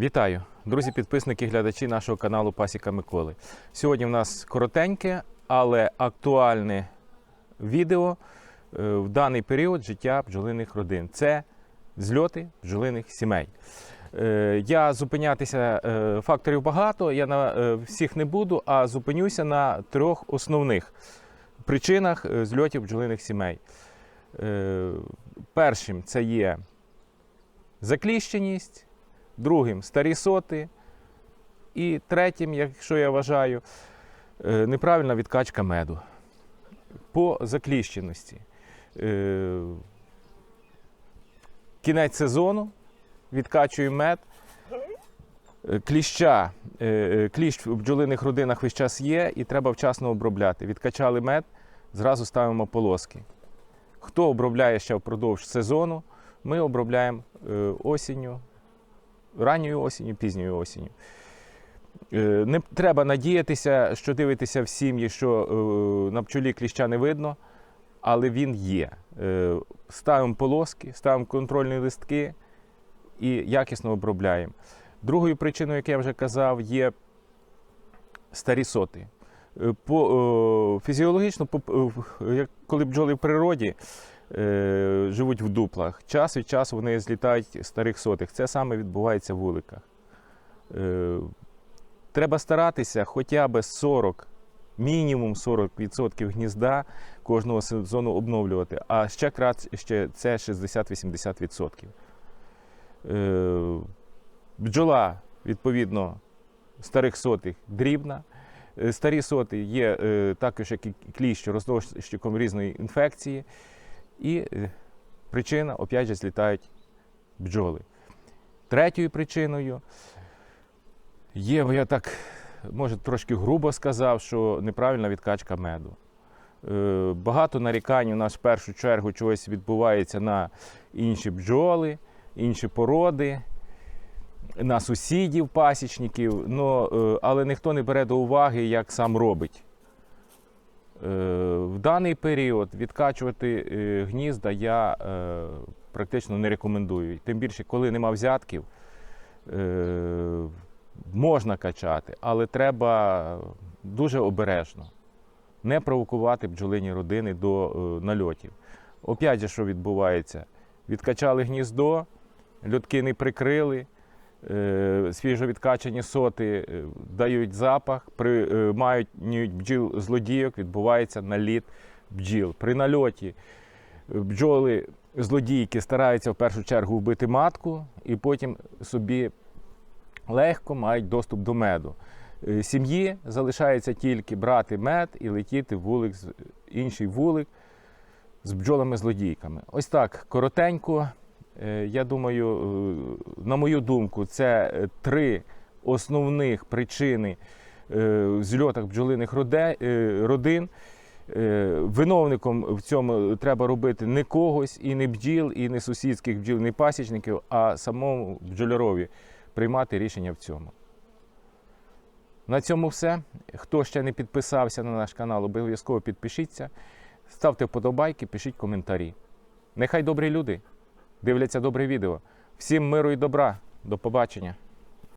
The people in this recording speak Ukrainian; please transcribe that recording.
Вітаю, друзі, підписники, глядачі нашого каналу Пасіка Миколи. Сьогодні в нас коротеньке, але актуальне відео е, в даний період життя бджолиних родин. Це зльоти бджолиних сімей. Е, Я зупинятися е, факторів багато, я на всіх не буду, а зупинюся на трьох основних причинах зльотів бджолиних сімей. Першим це є закліщеність, другим старі соти. І третім, якщо я вважаю, е, неправильна відкачка меду. По закліщеності. Е, Кінець сезону, відкачую мед. Е, Кліща, кліщ в бджолиних родинах весь час є і треба вчасно обробляти. Відкачали мед, зразу ставимо полоски. Хто обробляє ще впродовж сезону, ми обробляємо осінню, ранньою осінню, пізньою осінню. Е, Не треба надіятися, що дивитися в сім'ї, що е, на пчолі кліща не видно, але він є. Е, Ставимо полоски, ставимо контрольні листки і якісно обробляємо. Другою причиною, як я вже казав, є старі соти. По, фізіологічно, коли бджоли в природі живуть в дуплах, час від часу вони злітають старих сотих. Це саме відбувається в вуликах. Е, треба старатися хоча б 40, мінімум 40% гнізда кожного сезону обновлювати, а ще краще це 60-80%. Е, бджола, відповідно, старих сотих дрібна. Е, Старі соти є е, також як і кліщ розносчиком різної інфекції. І е, причина, опять же, злітають бджоли. Третьою причиною є, бо я так, може, трошки грубо сказав, що неправильна відкачка меду. Е, Багато нарікань у нас в першу чергу чогось відбувається на інші бджоли, інші породи, на сусідів, пасічників, е, але ніхто не бере до уваги, як сам робить. Е, В даний період відкачувати е, гнізда я е, практично не рекомендую. Тим більше, коли нема взятків, можна качати, але треба дуже обережно не провокувати бджолині родини до нальотів. Опять же, що відбувається? Відкачали гніздо, льотки не прикрили, е, свіжо відкачані соти е, дають запах, е, мають бджіл злодійок, відбувається наліт бджіл. При нальоті бджоли злодійки стараються в першу чергу вбити матку і потім собі легко мають доступ до меду. Сім'ї залишається тільки брати мед і летіти в вулик, інший вулик з бджолами-злодійками. Ось так, коротенько. Е, Я думаю, е, на мою думку, це е, три основних причини зльотах бджолиних родин. Виновником в цьому треба робити не когось, і не бджіл, і не сусідських бджіл, не пасічників, а самому бджолярові приймати рішення в цьому. На цьому все. Хто ще не підписався на наш канал, обов'язково підпишіться. Ставте вподобайки, пишіть коментарі. Нехай добрі люди дивляться добре відео. Всім миру і добра. До побачення.